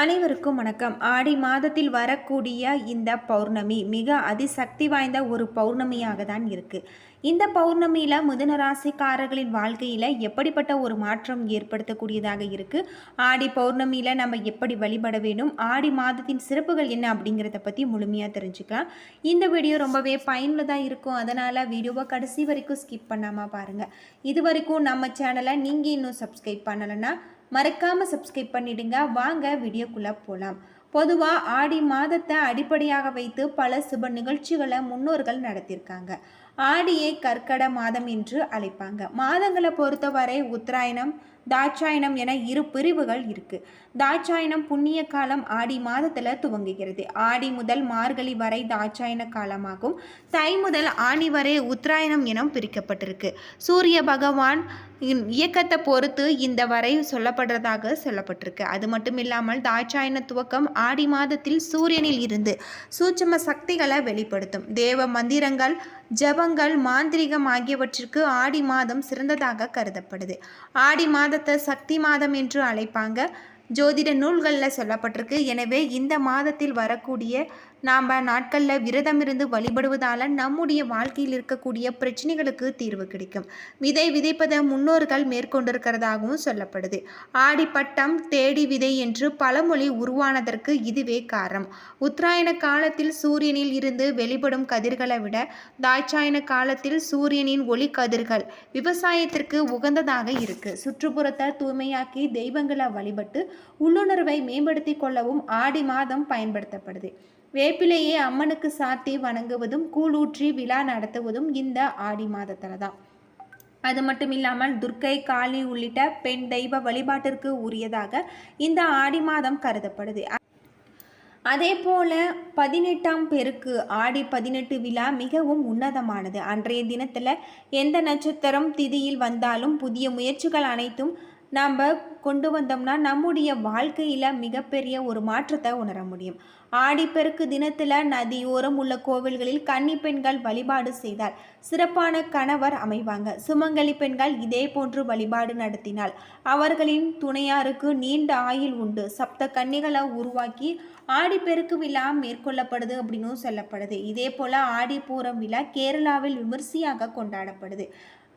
அனைவருக்கும் வணக்கம். ஆடி மாதத்தில் வரக்கூடிய இந்த பௌர்ணமி மிக அதிசக்தி வாய்ந்த ஒரு பௌர்ணமியாக தான் இருக்கு. இந்த பௌர்ணமியில் மிதுன ராசிக்காரர்களின் வாழ்க்கையில் எப்படிப்பட்ட ஒரு மாற்றம் ஏற்படுத்தக்கூடியதாக இருக்கு? ஆடி பௌர்ணமியில் நம்ம எப்படி வழிபட வேண்டும்? ஆடி மாதத்தின் சிறப்புகள் என்ன அப்படிங்கிறத பற்றி முழுமையாக தெரிஞ்சுக்கலாம். இந்த வீடியோ ரொம்பவே பயனுள்ளதாக இருக்கும். அதனால் வீடியோவை கடைசி வரைக்கும் ஸ்கிப் பண்ணாமல் பாருங்கள் இது வரைக்கும் நம்ம சேனலை நீங்கள் இன்னும் சப்ஸ்கிரைப் பண்ணலைன்னா மறக்காமல் சப்ஸ்கிரைப் பண்ணிடுங்க. வாங்க வீடியோக்குள்ளே போகலாம் பொதுவாக ஆடி மாதத்தை அடிப்படையாக வைத்து பல சுப நிகழ்ச்சிகளை முன்னோர்கள் நடத்தியிருக்காங்க. ஆடியை கற்கட மாதம் என்று அழைப்பாங்க. மாதங்களை பொறுத்தவரை உத்தராயணம் தாட்சாயணம் என இரு பிரிவுகள் இருக்குது தாட்சாயணம் புண்ணிய காலம் ஆடி மாதத்தில் துவங்குகிறது. ஆடி முதல் மார்கழி வரை தாட்சாயண காலமாகும். தை முதல் ஆணி வரை உத்தராயணம் என பிரிக்கப்பட்டிருக்கு. சூரிய பகவான் இன் இயக்கத்தை பொறுத்து இந்த வரை சொல்லப்படுறதாக சொல்லப்பட்டிருக்கு. அது மட்டும் இல்லாமல் தாட்சாயண துவக்கம் ஆடி மாதத்தில் சூரியனில் இருந்து சூட்சம சக்திகளை வெளிப்படுத்தும். தேவ மந்திரங்கள் ஜபங்கள் மாந்திரிகம் ஆகியவற்றிற்கு ஆடி மாதம் சிறந்ததாக கருதப்படுது. ஆடி மாதத்தை சக்தி மாதம் என்று அழைப்பாங்க. ஜோதிட நூல்களில் சொல்லப்பட்டிருக்கு. எனவே இந்த மாதத்தில் வரக்கூடிய நாம் நாட்களில் விரதமிருந்து வழிபடுவதால் நம்முடைய வாழ்க்கையில் இருக்கக்கூடிய பிரச்சனைகளுக்கு தீர்வு கிடைக்கும். விதை விதைப்பதை முன்னோர்கள் மேற்கொண்டிருக்கிறதாகவும் சொல்லப்படுது. ஆடிப்பட்டம் தேடி விதை என்று பழமொழி உருவானதற்கு இதுவே காரணம். உத்தராயண காலத்தில் சூரியனில் இருந்து வெளிப்படும் கதிர்களை விட தாய்ச்சாயன காலத்தில் சூரியனின் ஒளி கதிர்கள் விவசாயத்திற்கு உகந்ததாக இருக்கு. சுற்றுப்புறத்தை தூய்மையாக்கி தெய்வங்களை வழிபட்டு உள்ளுணர்வை மேம்படுத்தி கொள்ளவும் ஆடி மாதம் பயன்படுத்தப்படுது. வேப்பிலையே அம்மனுக்கு சாத்தி வணங்குவதும் கூழூற்றி விழா நடத்துவதும் இந்த ஆடி மாதத்தில் தான் அது மட்டும் இல்லாமல் துர்க்கை காளி உள்ளிட்ட பெண் தெய்வ வழிபாட்டிற்கு உரியதாக இந்த ஆடி மாதம் கருதப்படுது. அதே போல பதினெட்டாம் பெருக்கு ஆடி பதினெட்டு விழா மிகவும் உன்னதமானது. அன்றைய தினத்தில் எந்த நட்சத்திரம் திதியில் வந்தாலும் புதிய முயற்சிகள் அனைத்தும் நாம் கொண்டு வந்தோம்னா நம்முடைய வாழ்க்கையில் மிகப்பெரிய ஒரு மாற்றத்தை உணர முடியும். ஆடிப்பெருக்கு தினத்தில் நதியோரம் உள்ள கோவில்களில் கன்னி பெண்கள் வழிபாடு செய்தால் சிறப்பான கணவர் அமைவாங்க. சுமங்கலி பெண்கள் இதே போன்று வழிபாடு நடத்தினால் அவர்களின் துணையாருக்கு நீண்ட ஆயுள் உண்டு. சப்த கன்னிகளை உருவாக்கி ஆடிப்பெருக்கு விழா மேற்கொள்ளப்படுது அப்படின்னும் சொல்லப்படுது. இதே போல் ஆடிப்பூரம் விழா கேரளாவில் விமர்சையாக கொண்டாடப்படுது.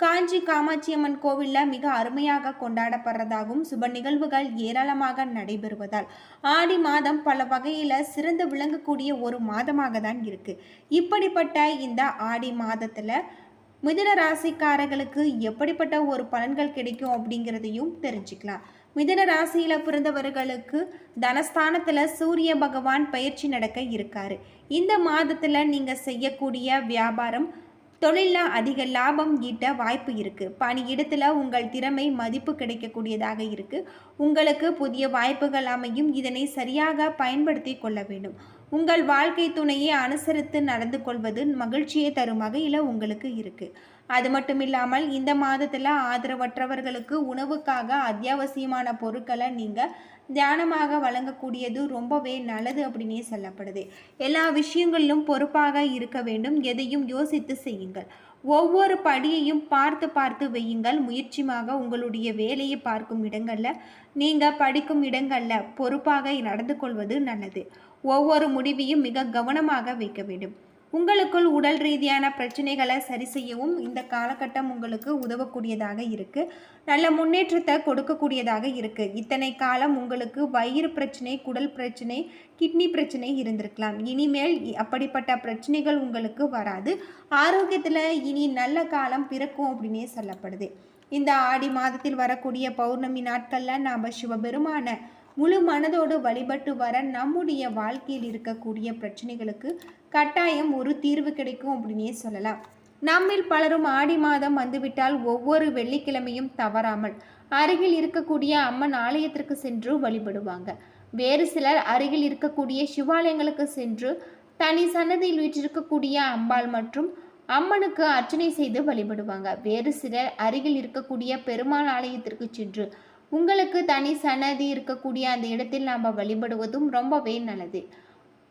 காஞ்சி காமாட்சியம்மன் கோவிலில் மிக அருமையாக கொண்டாடப்படுறதாகவும் சுப நிகழ்வுகள் ஏராளமாக நடைபெறுவதால் ஆடி மாதம் பல வகையில் சிறந்து விளங்கக்கூடிய ஒரு மாதமாக தான் இருக்குது இப்படிப்பட்ட இந்த ஆடி மாதத்தில் மிதுன ராசிக்காரர்களுக்கு எப்படிப்பட்ட ஒரு பலன்கள் கிடைக்கும் அப்படிங்கிறதையும் தெரிஞ்சுக்கலாம். மிதுன ராசியில் பிறந்தவர்களுக்கு தனஸ்தானத்தில் சூரிய பகவான் பயிற்சி நடக்க இருக்காரு. இந்த மாதத்தில் நீங்கள் செய்யக்கூடிய வியாபாரம் தொழிலில் அதிக லாபம் ஈட்ட வாய்ப்பு இருக்குது பணியிடத்தில் உங்கள் திறமை மதிப்பு கிடைக்கக்கூடியதாக இருக்குது உங்களுக்கு புதிய வாய்ப்புகள் அமையும். இதனை சரியாக பயன்படுத்தி கொள்ள வேண்டும். உங்கள் வாழ்க்கை துணையை அனுசரித்து நடந்து கொள்வது மகிழ்ச்சியை தரும் வகையில் உங்களுக்கு இருக்குது அது மட்டும் இல்லாமல் இந்த மாதத்தில் ஆதரவற்றவர்களுக்கு உணவுக்காக அத்தியாவசியமான பொருட்களை நீங்கள் தியானமாக வழங்கக்கூடியது ரொம்பவே நல்லது அப்படின்னே சொல்லப்படுது. எல்லா விஷயங்களிலும் பொறுப்பாக இருக்க வேண்டும். எதையும் யோசித்து செய்யுங்கள். ஒவ்வொரு படியையும் பார்த்து பார்த்து வையுங்கள். முயற்சியாக உங்களுடைய வேலையை பார்க்கும் இடங்களில் நீங்கள் படிக்கும் இடங்களில் பொறுப்பாக நடந்து கொள்வது நல்லது. ஒவ்வொரு முடிவையும் மிக கவனமாக வைக்க வேண்டும். உங்களுக்குள் உடல் ரீதியான பிரச்சனைகளை சரி செய்யவும் இந்த காலகட்டம் உங்களுக்கு உதவக்கூடியதாக இருக்குது நல்ல முன்னேற்றத்தை கொடுக்கக்கூடியதாக இருக்குது இத்தனை காலம் உங்களுக்கு வயிறு பிரச்சனை குடல் பிரச்சனை கிட்னி பிரச்சனை இருந்திருக்கலாம். இனிமேல் அப்படிப்பட்ட பிரச்சனைகள் உங்களுக்கு வராது. ஆரோக்கியத்தில் இனி நல்ல காலம் பிறக்கும் அப்படின்னே சொல்லப்படுது. இந்த ஆடி மாதத்தில் வரக்கூடிய பௌர்ணமி நாட்களில் நாம் சிவபெருமான முழு மனதோடு வழிபட்டு வர நம்முடைய வாழ்க்கையில் இருக்கக்கூடிய பிரச்சனைகளுக்கு கட்டாயம் ஒரு தீர்வு கிடைக்கும் அப்படின்னே சொல்லலாம். நம்மில் பலரும் ஆடி மாதம் வந்துவிட்டால் ஒவ்வொரு வெள்ளிக்கிழமையும் தவறாமல் அருகில் இருக்கக்கூடிய அம்மன் ஆலயத்திற்கு சென்று வழிபடுவாங்க. வேறு சிலர் அருகில் இருக்கக்கூடிய சிவாலயங்களுக்கு சென்று தனி சன்னதியில் வீற்றிருக்கக்கூடிய அம்பாள் மற்றும் அம்மனுக்கு அர்ச்சனை செய்து வழிபடுவாங்க. வேறு சிலர் அருகில் இருக்கக்கூடிய பெருமாள் ஆலயத்திற்கு சென்று உங்களுக்கு தனி சன்னதி இருக்கக்கூடிய அந்த இடத்தில் நாம் வழிபடுவதும் ரொம்பவே நல்லது.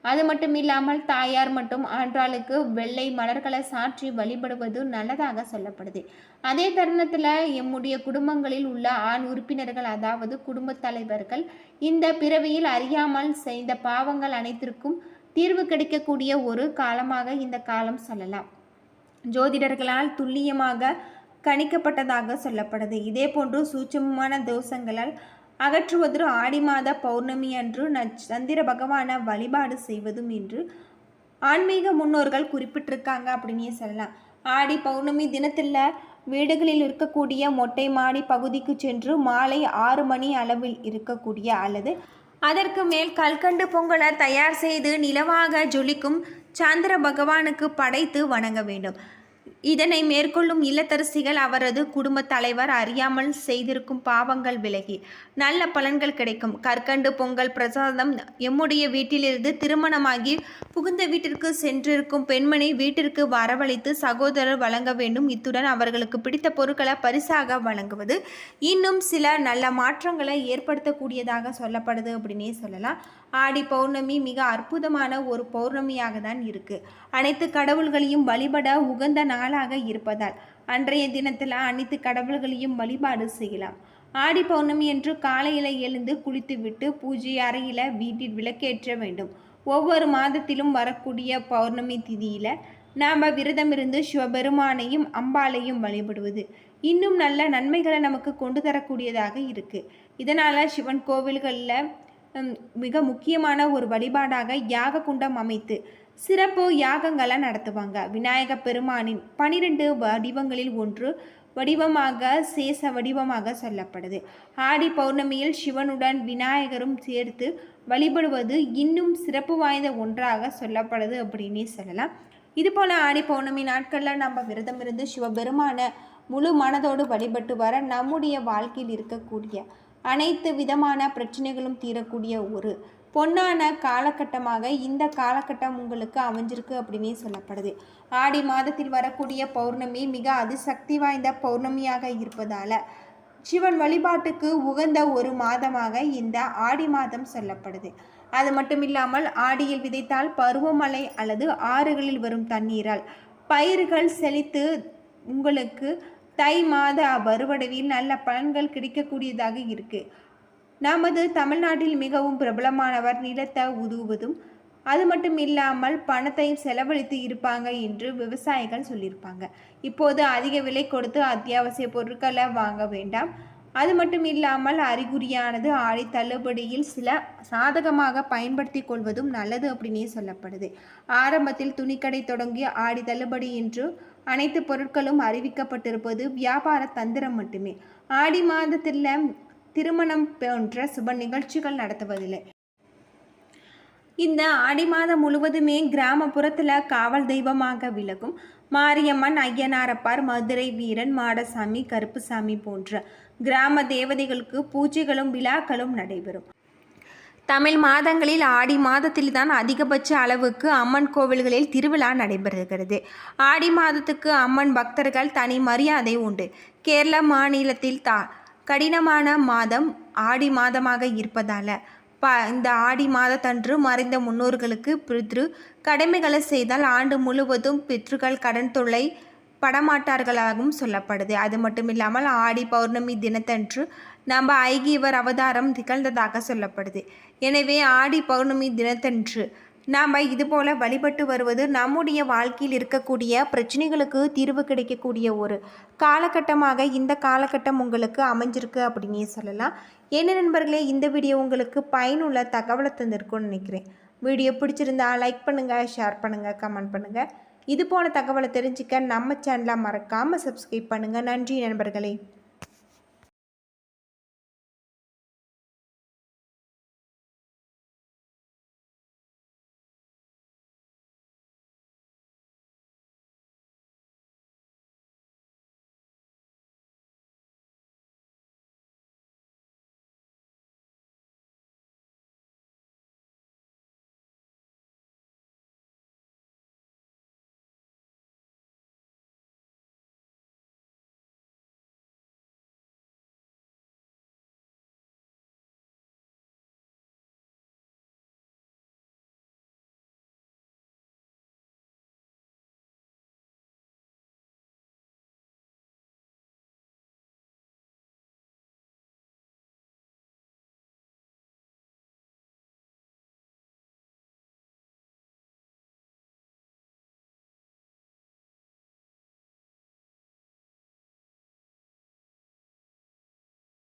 அது மட்டும் இல்லாமல் தாயார் மற்றும் ஆண்டாளுக்கு வெள்ளை மலர்களை சாற்றி வழிபடுவது நல்லதாக சொல்லப்படுது. அதே தருணத்தில் எம்முடைய குடும்பங்களில் உள்ள ஆண் உறுப்பினர்கள் அதாவது குடும்பத் தலைவர்கள் இந்த பிறவியில் அறியாமல் செய்த பாவங்கள் அனைத்திற்கும் தீர்வு கிடைக்கக்கூடிய ஒரு காலமாக இந்த காலம் சொல்லலாம். ஜோதிடர்களால் துல்லியமாக கணிக்கப்பட்டதாக சொல்லப்படுது. இதே போன்று சூட்சமமான தோஷங்களால் அகற்றுவது ஆடி மாத பௌர்ணமி அன்று சந்திர பகவானை வழிபாடு செய்வதும் என்று ஆன்மீக முன்னோர்கள் குறிப்பிட்டிருக்காங்க அப்படின்னே சொல்லலாம். ஆடி பௌர்ணமி தினத்தில் வீடுகளில் இருக்கக்கூடிய மொட்டை மாடி பகுதிக்கு சென்று மாலை ஆறு மணி அளவில் இருக்கக்கூடிய அல்லது அதற்கு மேல் கல்கண்டு பொங்கலை தயார் செய்து நிலவாக ஜொலிக்கும் சந்திர பகவானுக்கு படைத்து வணங்க வேண்டும். இதனை மேற்கொள்ளும் இல்லத்தரசிகள் அவரது குடும்பத் தலைவர் அறியாமல் செய்திருக்கும் பாவங்கள் விலகி. நல்ல பலன்கள் கிடைக்கும். கற்கண்டு பொங்கல் பிரசாதம் எம்முடைய வீட்டிலிருந்து திருமணமாகி புகுந்த வீட்டிற்கு சென்றிருக்கும் பெண்மணி வீட்டிற்கு வரவழைத்து சகோதரர் வழங்க வேண்டும். இத்துடன் அவர்களுக்கு பிடித்த பொருட்களை பரிசாக வழங்குவது இன்னும் சில நல்ல மாற்றங்களை ஏற்படுத்தக்கூடியதாக சொல்லப்படுது அப்படின்னே சொல்லலாம். ஆடி பௌர்ணமி மிக அற்புதமான ஒரு பௌர்ணமியாக தான் இருக்குது அனைத்து கடவுள்களையும் வழிபட உகந்த நாள் நாளாக இருப்பதால் அன்றைய தினத்தில் அனைத்து கடவுள்களையும் வழிபாடு செய்யலாம். ஆடி பௌர்ணமி என்று காலையில் எழுந்து குளித்துவிட்டு பூஜை அறையில் வீட்டில் விளக்கேற்ற வேண்டும். ஒவ்வொரு மாதத்திலும் வரக்கூடிய பௌர்ணமி திதியில் நாம் விரதமிருந்து சிவபெருமானையும் அம்பாளையும் வழிபடுவது இன்னும் நல்ல நன்மைகளை நமக்கு கொண்டு தரக்கூடியதாக இருக்குது இதனால் சிவன் கோவில்களில் மிக முக்கியமான ஒரு வழிபாடாக யாக குண்டம் அமைத்து சிறப்பு யாகங்களை நடத்துவாங்க. விநாயக பெருமானின் பனிரெண்டு வடிவங்களில் ஒன்று வடிவமாக சேச வடிவமாக சொல்லப்படுது. ஆடி பௌர்ணமியில் சிவனுடன் விநாயகரும் சேர்த்து வழிபடுவது இன்னும் சிறப்பு வாய்ந்த ஒன்றாக சொல்லப்படுது அப்படின்னே சொல்லலாம். இதுபோல் ஆடி பௌர்ணமி நாட்களில் நம்ம விரதம் இருந்து சிவபெருமான முழு மனதோடு வழிபட்டு வர நம்முடைய வாழ்க்கையில் இருக்கக்கூடிய அனைத்து விதமான பிரச்சனைகளும் தீரக்கூடிய ஒரு பொன்னான காலகட்டமாக இந்த காலகட்டம் உங்களுக்கு அமைஞ்சிருக்கு அப்படின்னே சொல்லப்படுது. ஆடி மாதத்தில் வரக்கூடிய பௌர்ணமி மிக அதிசக்தி வாய்ந்த பௌர்ணமியாக இருப்பதால் சிவன் வழிபாட்டுக்கு உகந்த ஒரு மாதமாக இந்த ஆடி மாதம் சொல்லப்படுது. அது மட்டும் இல்லாமல் ஆடியில் விதைத்தால் பருவமழை அல்லது ஆறுகளில் வரும் தண்ணீரால் பயிர்கள் செழித்து உங்களுக்கு தை மாத வருவடைவில் நல்ல பலன்கள் கிடைக்கக்கூடியதாக இருக்குது நமது தமிழ்நாட்டில் மிகவும் பிரபலமானவர் நிலத்தை உதுவதும் அது மட்டும் இல்லாமல் பணத்தையும் செலவழித்து இருப்பாங்க என்று விவசாயிகள் சொல்லியிருப்பாங்க. இப்போது அதிக விலை கொடுத்து அத்தியாவசிய பொருட்களை வாங்க வேண்டாம். அது மட்டும் இல்லாமல் அறிகுறியானது ஆடி தள்ளுபடியில் சில சாதகமாக பயன்படுத்தி கொள்வதும் நல்லது அப்படின்னே சொல்லப்படுது. ஆரம்பத்தில் துணிக்கடை தொடங்கி ஆடி தள்ளுபடி என்று அனைத்து பொருட்களும் அறிவிக்கப்பட்டிருப்பது வியாபார தந்திரம் மட்டுமே. ஆடி மாதத்தில் திருமணம் போன்ற சுப நிகழ்ச்சிகள் நடத்துவதில்லை. இந்த ஆடி மாதம் முழுவதுமே கிராமப்புறத்தில் காவல் தெய்வமாக விலகும் மாரியம்மன் ஐயனாரப்பார் மதுரை வீரன் மாடசாமி கருப்புசாமி போன்ற கிராம தேவதைகளுக்கு பூஜைகளும் விழாக்களும் நடைபெறும். தமிழ் மாதங்களில் ஆடி மாதத்தில் தான் அதிகபட்ச அளவுக்கு அம்மன் கோவில்களில் திருவிழா நடைபெறுகிறது. ஆடி மாதத்துக்கு அம்மன் பக்தர்கள் தனி மரியாதை உண்டு. கேரள மாநிலத்தில் தா கடினமான மாதம் ஆடி மாதமாக இருப்பதால் ப இந்த ஆடி மாதத்தன்று மறைந்த முன்னோர்களுக்கு பித்ரு கடமைகளை செய்தால் ஆண்டு முழுவதும் பித்ருக்கள் கடன் தொல்லை படமாட்டார்களாகவும் சொல்லப்படுது. அது மட்டும் இல்லாமல் ஆடி பௌர்ணமி தினத்தன்று நம்ம ஐகியவர் அவதாரம் திகழ்ந்ததாக சொல்லப்படுது. எனவே ஆடி பௌர்ணமி தினத்தன்று நாம் இதுபோல் வழிபட்டு வருவது நம்முடைய வாழ்க்கையில் இருக்கக்கூடிய பிரச்சனைகளுக்கு தீர்வு கிடைக்கக்கூடிய ஒரு காலகட்டமாக இந்த காலகட்டம் உங்களுக்கு அமைஞ்சிருக்கு அப்படின்னே சொல்லலாம். என்ன நண்பர்களே இந்த வீடியோ உங்களுக்கு பயனுள்ள தகவலை தந்திருக்கும்னு நினைக்கிறேன். வீடியோ பிடிச்சிருந்தா லைக் பண்ணுங்கள் ஷேர் பண்ணுங்கள் கமெண்ட் பண்ணுங்கள் இது போல தகவலை தெரிஞ்சுக்க நம்ம சேனலை மறக்காமல் சப்ஸ்கிரைப் பண்ணுங்கள் நன்றி நண்பர்களே.